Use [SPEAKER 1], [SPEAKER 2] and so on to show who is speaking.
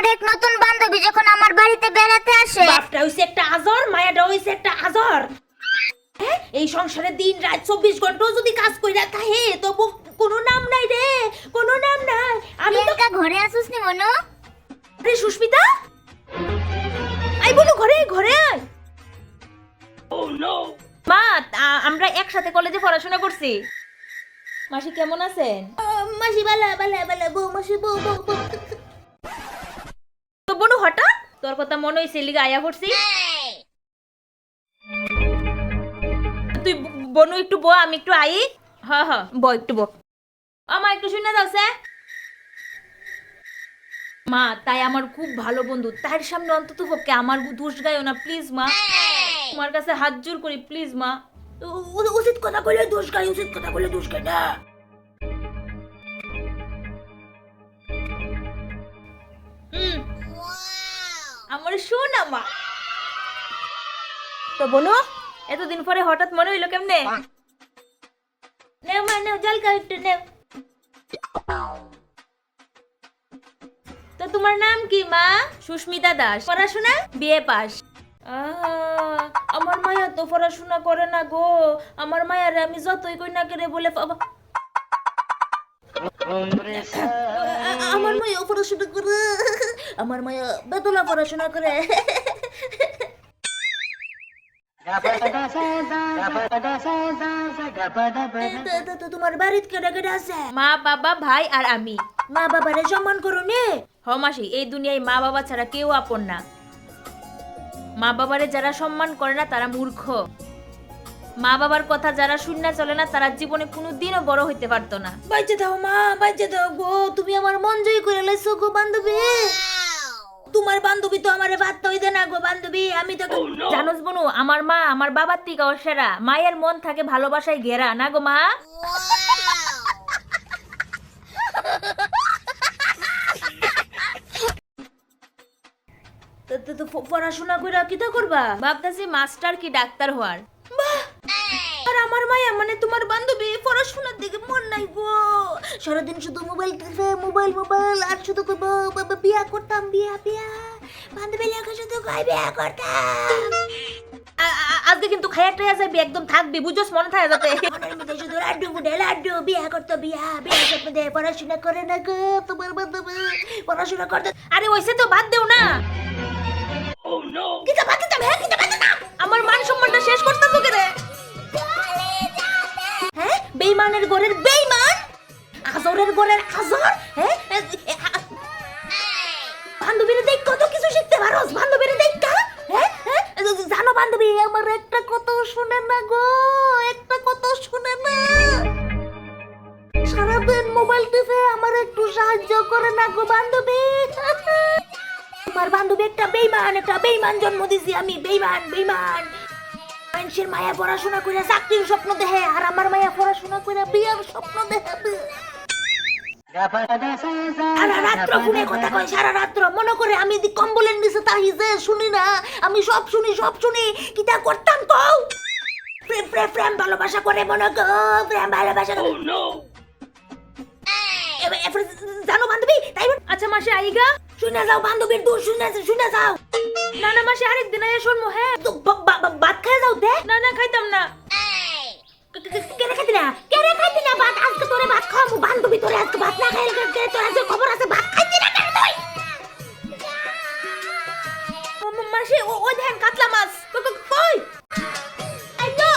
[SPEAKER 1] আমার এক নতুন বান্ধবী যখন আমার বাড়িতে বেড়াতে আসে।
[SPEAKER 2] বাপটা হইছে একটা আজর মায়াটা হইছে একটা আজর। হ্যাঁ? এই সংসারে দিন রাত চব্বিশ ঘন্টাও যদি কাজ কইরা থাকে তবু কোনো নাম নাই রে কোনো নাম নাই। আমি তো
[SPEAKER 1] ঘরে আসুস নি মনু?
[SPEAKER 2] রে সুস্মিতা? আই বলু ঘরে ঘরে আয়। মা আমরা একসাথে কলেজে পড়াশোনা করছি। মাসি কেমন আছেন? মাসি বালা বালা বালা বউ মাসি বউ বউ বউ। তো বনু হঠাৎ? তোর কথা মনে হইছে লিগা আয়া পড়ছি। তুই বনু একটু বো আমি একটু আই। হ্যাঁ হ্যাঁ ব একটু বো। আমা একটু শুনে স্যার। মা তাই আমার খুব ভালো বন্ধু। তার সামনে অন্তত পক্ষে আমার দোষ গাইও না প্লিজ মা। তোমার কাছে হাত জোর করি প্লিজ মা। উচিত কথা বলে দোষ গাই উচিত কথা বলে দোষ গাই না। আমার শোনা মা তো বলো এতদিন পরে হঠাৎ মনে হইল কেমনে? নেও মা নেও জল খাও একটু নেও। তো তোমার নাম কি মা? সুস্মিতা দাস। পড়াশোনা? BA pass. আহ, আমার মায়া তো পড়াশোনা করে না গো। আমার মায়ারে আমি যতই কই না করে বলে আমার মায়া পড়াশোনা করে। আমার মায়া বেতলা পড়াশোনা করে। তোমার বাড়িতে কেডা কেডা আছে? মা বাবা ভাই আর আমি। মা বাবারে সম্মান করো নে। হ মাসি এই দুনিয়ায় মা বাবা ছাড়া কেউ আপন না। মা বাবারে যারা সম্মান করে না তারা মূর্খ। মা বাবার কথা যারা শূন্য চলে না তারা জীবনে কোনোদিনও বড় হইতে পারতো না। বাইচে দাও মা বাইচে দাও গো তুমি আমার মন জয় করে লাইছো গো বান্ধবী। তোমার বান্ধবী তো আমারে বাদ হইতে না গো বান্ধবী। আমি তো জানোস বনু আমার মা আমার বাবার থেকে সেরা মায়ের মন থাকে ভালোবাসায় ঘেরা না গো মা? তো- পড়াশোনা করে কিতা করবা? ভাবতাছি মাস্টার কি ডাক্তার হওয়ার। মায়া মানে তোমার বান্ধবী পড়াশোনার দিকে মন নাই গো। সারাদিন শুধু মোবাইল টিপে মোবাইল মোবাইল আর শুধু বিয়া করতাম বিয়া বিয়া। বান্ধবী লেখা শুধু কই বিয়া করতাম। আজকে কিন্তু খায়া টায়া যাবি একদম থাকবি বুঝছস মনে থাকে যাতে মনের মধ্যে শুধু লাড্ডু ফুটে লাড্ডু বিয়া করতো বিয়া বিয়া করতে দে পড়াশোনা করে না গো তোমার বান্ধবী পড়াশোনা করতে। আরে ওইসে তো বাদ দেও না। আজরের ঘরের আজর হ্যাঁ? দেখ কত কিছু শিখতে দেখ হ্যাঁ? জানো বান্ধবী, আমার একটা কত শুনে না গো, একটা কত শুনে না। মোবাইল টিপে আমার একটু সাহায্য করে না গো বান্ধবী। আমার বান্ধবী একটা বেইমান একটা বেইমান জন্ম দিছি আমি, বেইমান বেইমান। মানুষের মায়া পড়াশোনা করে চাকরির স্বপ্ন দেখে, আর আমার মায়া পড়াশোনা করে বিয়ার স্বপ্ন দেখে। সারা রাত্র ফোনে কথা কয় সারা রাত্র। মনে করে আমি যদি কম্বলের নিচে তাহি যে শুনি না আমি সব শুনি সব শুনি কিটা করতাম কও? প্রেম প্রেম প্রেম ভালোবাসা করে মনে গো প্রেম ভালোবাসা করে। এবার- এবার জানো বান্ধবী? তাই আচ্ছা মাসে আইগা শুনে যাও বান্ধবীর দূর শুনে শুনে যাও। না না মাসে আরেক দিন আইয়া শুনব হ্যাঁ। ভাত খাই যাও দে। না না খাইতাম না। কে- কে- কে- খাইতি না? কেনে খাইতি না ভাত, আজকে তোরে ভাত খাওয়াবো বান্ধবী তোরে আজকে ভাত না খাইলে তোর আজকে খবর আছে, ভাত খাইতি না কেন তুই? মাসি, ও- ও দেখেন কাতলা মাছ। কই আইলো।